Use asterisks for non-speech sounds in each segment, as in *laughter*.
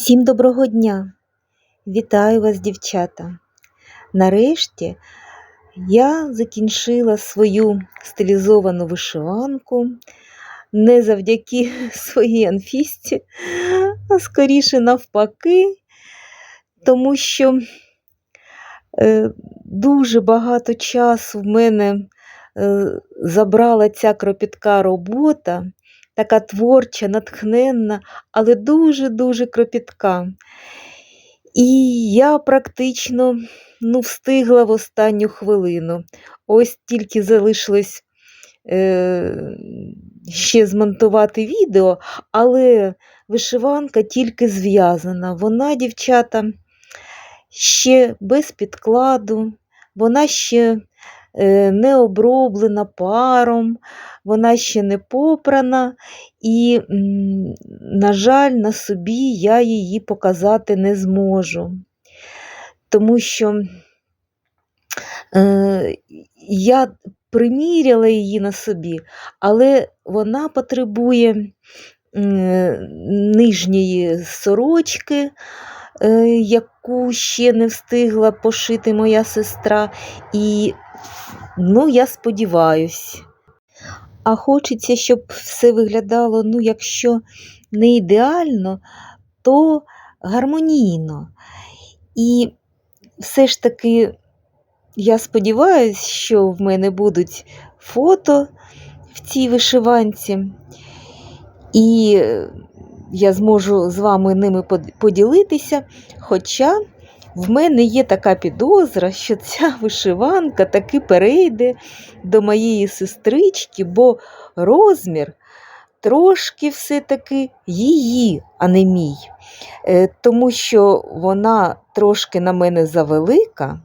Всім доброго дня! Вітаю вас, дівчата! Нарешті я закінчила свою стилізовану вишиванку не завдяки *laughs* своїй анфісті, а скоріше навпаки, тому що е, дуже багато часу в мене е, забрала ця кропітка робота, така творча, натхненна, але дуже-дуже кропітка. І я практично ну, встигла в останню хвилину. Ось тільки залишилось е, ще змонтувати відео, але вишиванка тільки зв'язана. Вона, дівчата, ще без підкладу, вона ще е, не оброблена паром, вона ще не попрана, і, на жаль, на собі я її показати не зможу. Тому що е, я приміряла її на собі, але вона потребує е, нижньої сорочки, е, яку ще не встигла пошити моя сестра. І ну, я сподіваюсь. А хочеться, щоб все виглядало, ну, якщо не ідеально, то гармонійно. І все ж таки, я сподіваюся, що в мене будуть фото в цій вишиванці, і я зможу з вами ними поділитися. Хоча в мене є така підозра, що ця вишиванка таки перейде до моєї сестрички, бо розмір трошки все-таки її, а не мій. Е, Тому що вона трошки на мене завелика,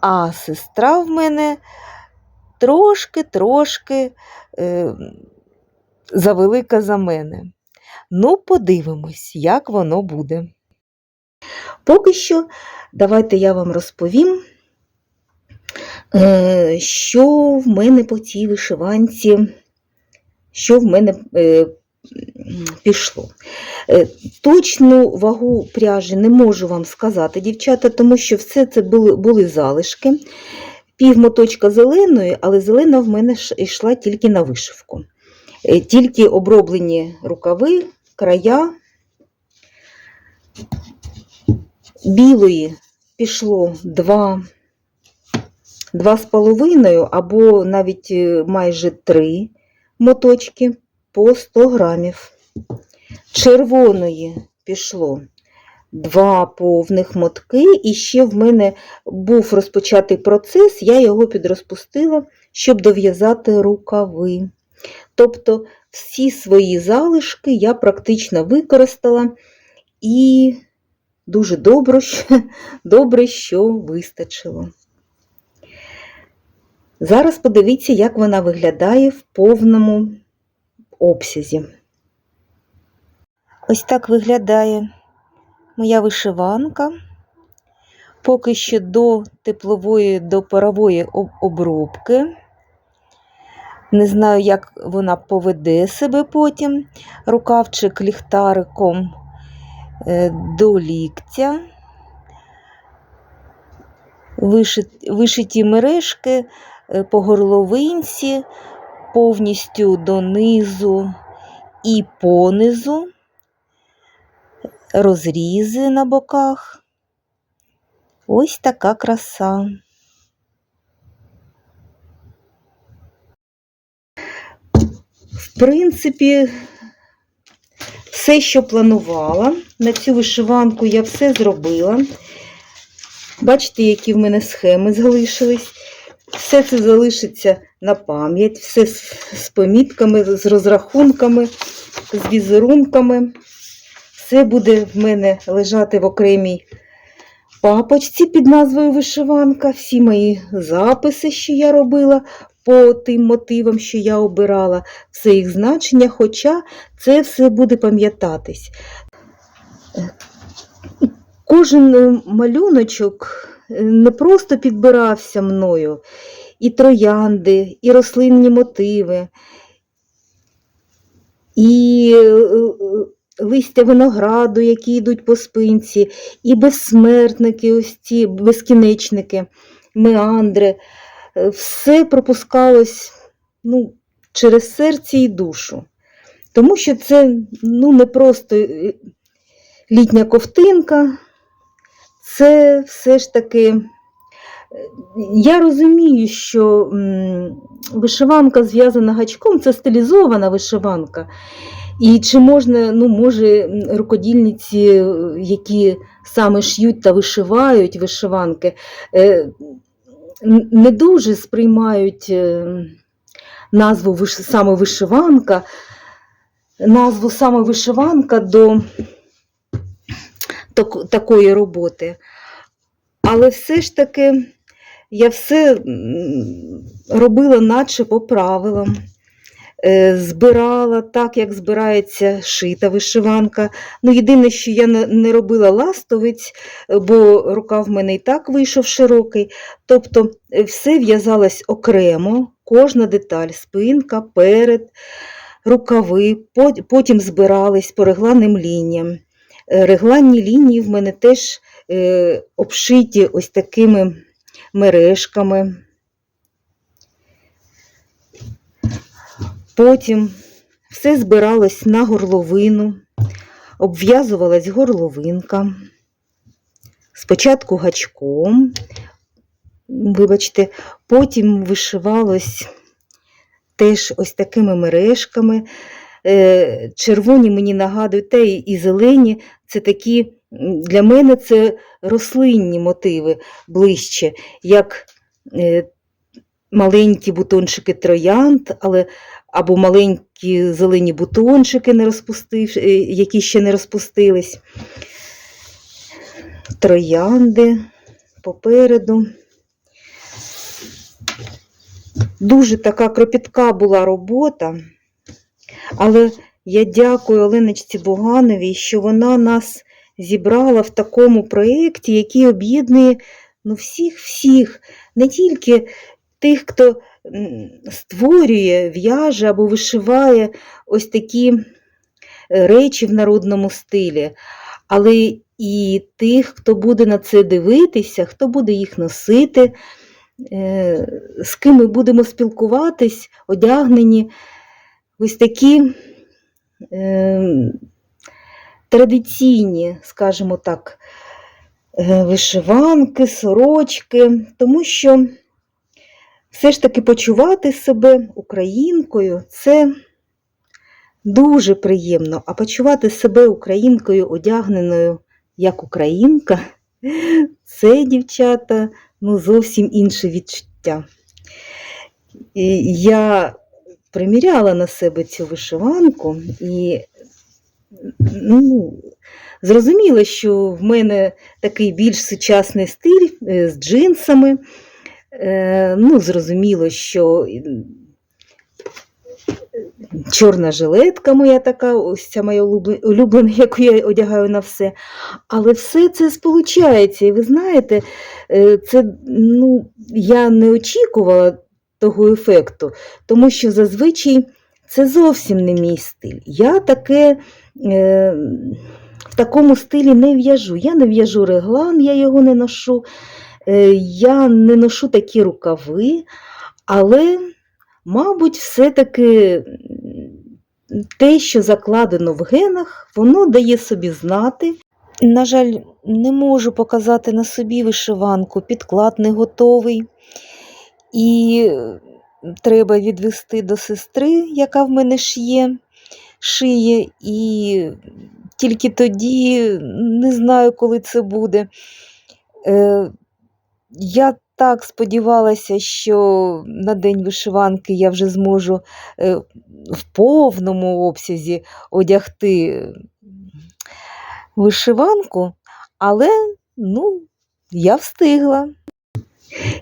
а сестра в мене трошки-трошки е, завелика за мене. Ну, подивимось, як воно буде. Поки що, давайте я вам розповім, е, що в мене по цій вишиванці, що в мене е, пішло. Е, Точну вагу пряжі не можу вам сказати, дівчата, тому що все це були, були залишки. Пів моточка зеленої, але зелена в мене йшла тільки на вишивку. Тільки оброблені рукави, края. Білої пішло два, два з половиною або навіть е, майже три моточки по 100 грамів. Червоної пішло два повних мотки, і ще в мене був розпочатий процес, я його підрозпустила, щоб дов'язати рукави. Тобто всі свої залишки я практично використала і дуже добре, що, добре, що вистачило. Зараз подивіться, як вона виглядає в повному обсязі. Ось так виглядає моя вишиванка. Поки що до теплової, до парової обробки. Не знаю, як вона поведе себе потім. Рукавчик ліхтариком до ліктя. Вишит- Вишиті мережки е, по горловинці, повністю донизу і понизу, розрізи на боках. Ось така краса. В принципі, все, що планувала, на цю вишиванку я все зробила. Бачите, які в мене схеми залишились. Все це залишиться на пам'ять, все з, помітками, з розрахунками, з візерунками. Все буде в мене лежати в окремій папочці під назвою Вишиванка. Всі мої записи, що я робила по тим мотивам, що я обирала, все їх значення, хоча це все буде пам'ятатись. Кожен е, малюночок е, не просто підбирався мною, і троянди, і рослинні мотиви, і е, листя винограду, які йдуть по спинці, і безсмертники, ось ці безкінечники, меандри. Все пропускалось ну, через серце і душу. Тому що це ну, не просто е, літня ковтинка, це все ж таки. е, Я розумію, що вишиванка зв'язана гачком, це стилізована вишиванка. І чи можна, ну, може, рукодільниці, е, які саме ш'ють та вишивають вишиванки, не дуже сприймають е, назву саме вишиванка, назву саме вишиванка до такої роботи. Але все ж таки я все робила наче по правилам. Е, Збирала так, як збирається шита вишиванка. Ну, єдине, що я не робила ластовиць, е, бо рукав в мене і так вийшов широкий. Тобто е, все в'язалось окремо, кожна деталь, спинка, перед, рукави, потім збирались по регланним лініям. Регланні лінії в мене теж обшиті ось такими мережками. Потім все збиралось на горловину, обв'язувалась горловинка. Спочатку гачком, вибачте, потім вишивалось теж ось такими мережками. Е, Червоні мені нагадують, та і зелені це такі, для мене це рослинні мотиви ближче, як е, маленькі бутончики троянд, але або маленькі зелені бутончики, не розпустив, е, які ще не розпустились, троянди попереду. Дуже така кропітка була робота, але я дякую Оленочці Бугановій, що вона нас зібрала в такому проєкті, який об'єднує ну, всіх-всіх, не тільки тих, хто створює, в'яже або вишиває ось такі е, речі в народному стилі, але і тих, хто буде на це дивитися, хто буде їх носити, е, з ким ми будемо спілкуватись, одягнені ось такі е, традиційні, скажімо так, вишиванки, сорочки, тому що все ж таки почувати себе українкою це дуже приємно, а почувати себе українкою, одягненою як українка, це, дівчата, ну, зовсім інше відчуття. І я приміряла на себе цю вишиванку і ну, зрозуміла, що в мене такий більш сучасний стиль е, з джинсами. Е, Ну, зрозуміло, що чорна жилетка моя така, ось ця моя улюблена, *laughs* яку я одягаю на все. Але все це сполучається. І ви знаєте, е, це, ну, я не очікувала того ефекту, тому що зазвичай це зовсім не мій стиль. Я таке е, в такому стилі не в'яжу. Я не в'яжу реглан, я його не ношу. Е, Я не ношу такі рукави, але, мабуть, все-таки те, що закладено в генах, воно дає собі знати. На жаль, не можу показати на собі вишиванку, підклад не готовий. І треба відвести до сестри, яка в мене ж є, шиє, і тільки тоді не знаю, коли це буде. Я так сподівалася, що на День вишиванки я вже зможу е, в повному обсязі одягти вишиванку, але ну, я встигла.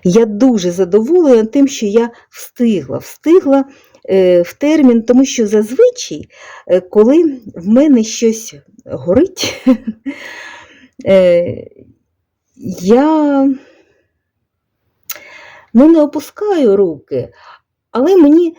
Я дуже задоволена тим, що я встигла, встигла е, в термін, тому що зазвичай, е, коли в мене щось горить, *laughs* я ну, не опускаю руки, але мені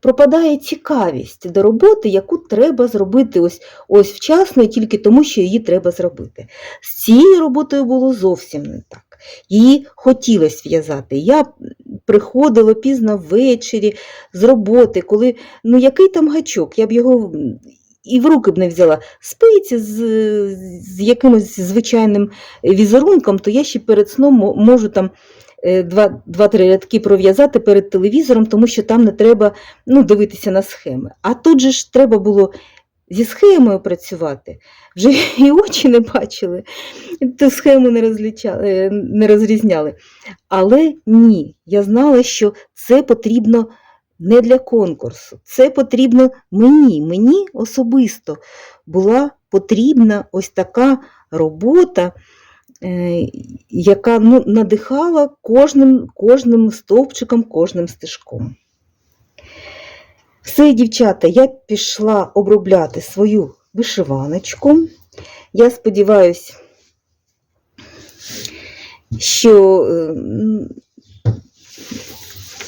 пропадає цікавість до роботи, яку треба зробити ось, ось вчасно, і тільки тому, що її треба зробити. З цією роботою було зовсім не так. Її хотілося в'язати. Я приходила пізно ввечері з роботи, коли ну який там гачок, я б його і в руки б не взяла. Спиці з, з якимось звичайним візерунком, то я ще перед сном можу там два-три рядки пров'язати перед телевізором, тому що там не треба ну, дивитися на схеми. А тут же ж треба було зі схемою працювати. Вже *laughs* і очі не бачили, ту схему не, е, не розрізняли. Але ні, я знала, що це потрібно не для конкурсу, це потрібно мені, мені особисто була потрібна ось така робота, е, яка ну, надихала кожним, кожним стовпчиком, кожним стежком. Все, дівчата, я пішла обробляти свою вишиваночку. Я сподіваюся, що е,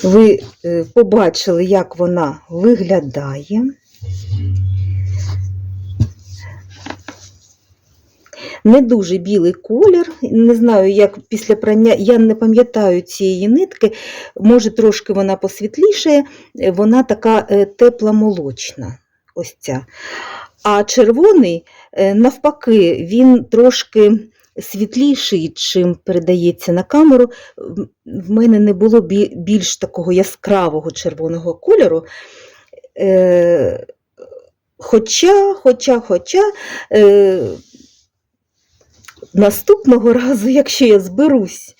ви е, побачили, як вона виглядає. Не дуже білий колір. Не знаю, як після прання, я не пам'ятаю цієї нитки, може трошки вона посвітлішає, вона така е, тепла молочна. Ось ця. А червоний, е, навпаки, він трошки світліший, чим передається на камеру. В- мене не було більш такого яскравого червоного кольору. Е, Хоча, хоча, хоча, наступного разу, якщо я зберусь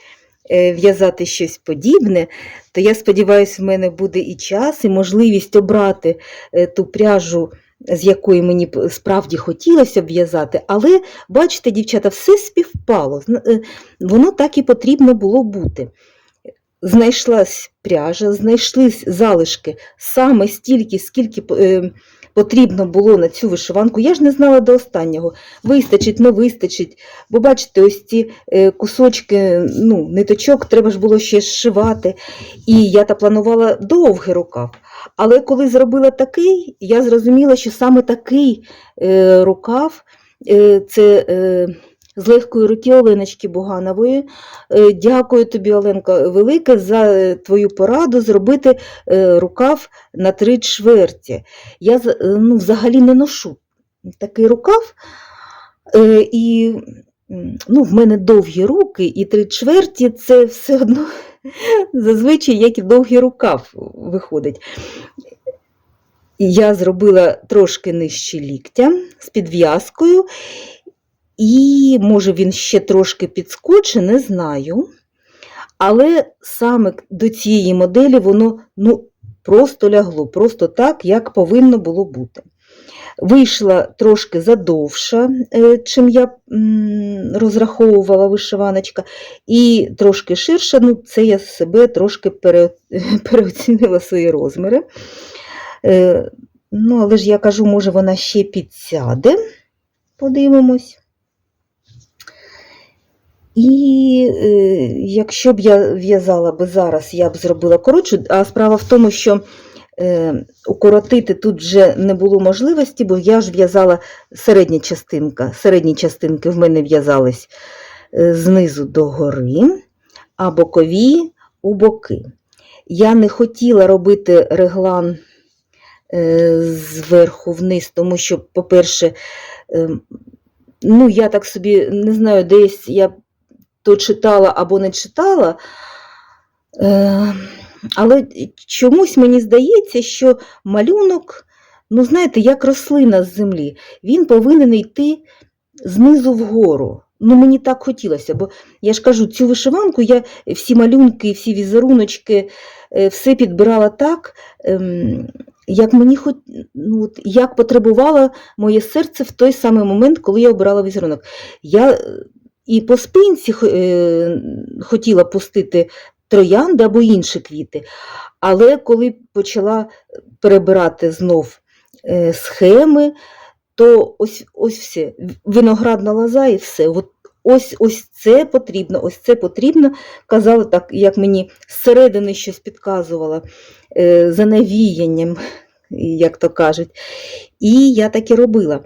е, в'язати щось подібне, то я сподіваюся, в мене буде і час, і можливість обрати е, ту пряжу, з якої мені справді хотілося б в'язати. Але, бачите, дівчата, все співпало. Е, Воно так і потрібно було бути. Знайшлась пряжа, знайшлись залишки саме стільки, скільки потрібно було на цю вишиванку. Я ж не знала до останнього, вистачить, не вистачить. Бо бачите, ось ці е, кусочки ну, ниточок треба ж було ще зшивати. І я та планувала довгий рукав. Але коли зробила такий, я зрозуміла, що саме такий е, рукав е, це. З легкої руки Оленочки Буганової. Е, Дякую тобі, Оленка, велике, за е, твою пораду зробити е, рукав на три чверті. Я ну, взагалі не ношу такий рукав, і ну, в мене довгі руки, і три чверті це все одно *laughs* зазвичай як і довгий рукав виходить. Я зробила трошки нижче ліктя з підв'язкою, і може він ще трошки підскоче, не знаю. Але саме до цієї моделі воно ну, просто лягло, просто так, як повинно було бути. Вийшла трошки задовша, е, чим я розраховувала вишиваночка, і трошки ширша, ну, це я себе трошки пере, *laughs* переоцінила свої розміри. Е, Ну, але ж я кажу, може, вона ще підсяде. Подивимось. І е, якщо б я в'язала би зараз, я б зробила коротшу, а справа в тому, що е, укоротити тут вже не було можливості, бо я ж в'язала середня частинка. Середні частинки в мене в'язались е, знизу до гори, а бокові у боки. Я не хотіла робити реглан е, зверху вниз, тому що, по-перше, е, ну, я так собі не знаю, десь я то читала або не читала. Е, але чомусь мені здається, що малюнок, ну, знаєте, як рослина з землі, він повинен йти знизу вгору. Ну, мені так хотілося, бо я ж кажу, цю вишиванку я всі малюнки, всі візеруночки, е, все підбирала так, ем, як мені хоч, ну, от, як потребувало моє серце в той самий момент, коли я обирала візерунок. Я е, і по спинці е, хотіла пустити троянди або інші квіти, але коли почала перебирати знов е, схеми, то ось, ось все, виноградна лоза і все. От, ось, ось це потрібно, ось це потрібно. Казала так, як мені зсередини щось підказувала. е, за навіянням, як то кажуть. І я так і робила.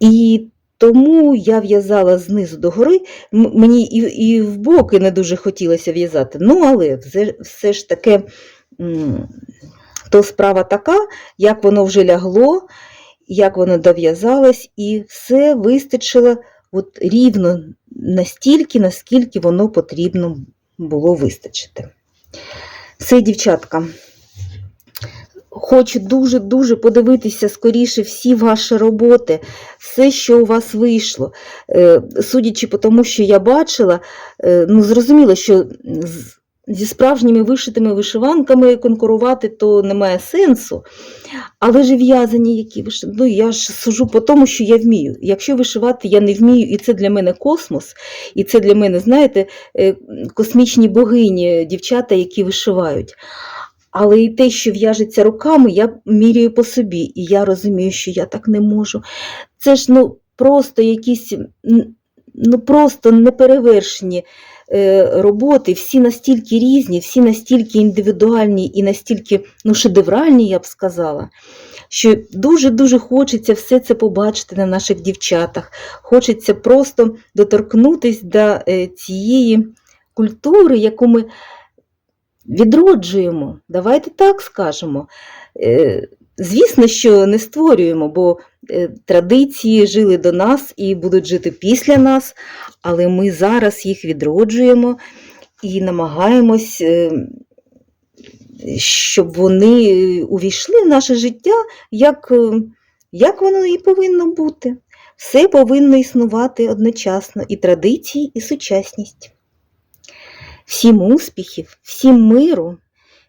І тому я в'язала знизу до гори. Мені і, і в боки не дуже хотілося в'язати. Ну, але все, все ж таке, то справа така, як воно вже лягло, як воно дов'язалось, і все вистачило от рівно настільки, наскільки воно потрібно було вистачити. Все, дівчатка. Хочу дуже-дуже подивитися скоріше всі ваші роботи, все, що у вас вийшло. Е, Судячи по тому, що я бачила, е, ну, зрозуміло, що зі справжніми вишитими вишиванками конкурувати то немає сенсу. Але ж в'язані які виши... Ну, я ж сужу по тому, що я вмію. Якщо вишивати я не вмію, і це для мене космос, і це для мене, знаєте, е, космічні богині, дівчата, які вишивають. Але і те, що в'яжеться руками, я міряю по собі, і я розумію, що я так не можу. Це ж ну, просто якісь ну, просто неперевершені е, роботи, всі настільки різні, всі настільки індивідуальні і настільки ну, шедевральні, я б сказала, що дуже-дуже хочеться все це побачити на наших дівчатах. Хочеться просто доторкнутися до е, цієї культури, яку ми відроджуємо. Давайте так скажемо. Е, Звісно, що не створюємо, бо е, традиції жили до нас і будуть жити після нас, але ми зараз їх відроджуємо і намагаємось, е, щоб вони увійшли в наше життя, як, як воно і повинно бути. Все повинно існувати одночасно і традиції, і сучасність. Всім успіхів, всім миру,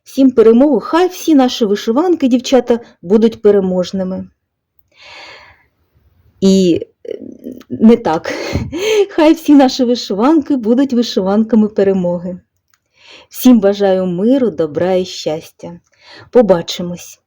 всім перемоги. Хай всі наші вишиванки, дівчата, будуть переможними. І е, не так. Хай всі наші вишиванки будуть вишиванками перемоги. Всім бажаю миру, добра і щастя. Побачимось!